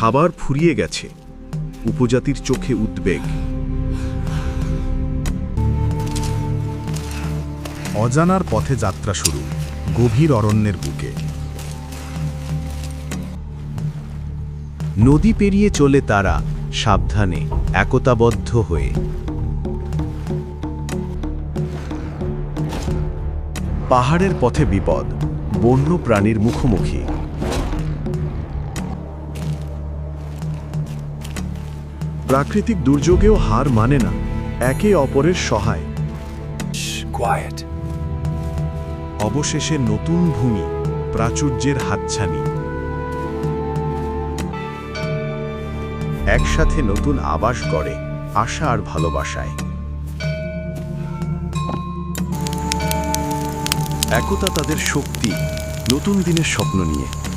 খাবার ফুরিয়ে গেছে। উপজাতির চোখে উদ্বেগ। অজানার পথে যাত্রা শুরু, গভীর অরণ্যের বুকে। নদী পেরিয়ে চলে তারা সাবধানে, একতাবদ্ধ হয়ে। পাহাড়ের পথে বিপদ বন্য প্রাণীর মুখোমুখি। প্রাকৃতিক দুর্যোগেও হার মানে না একে অপরের সহায়। অবশেষে নতুন ভূমি প্রাচুর্যের হাতছানি। একসাথে নতুন আবাস গড়ে আশা আর ভালোবাসায়। একতা তাদের শক্তি নতুন দিনের স্বপ্ন নিয়ে।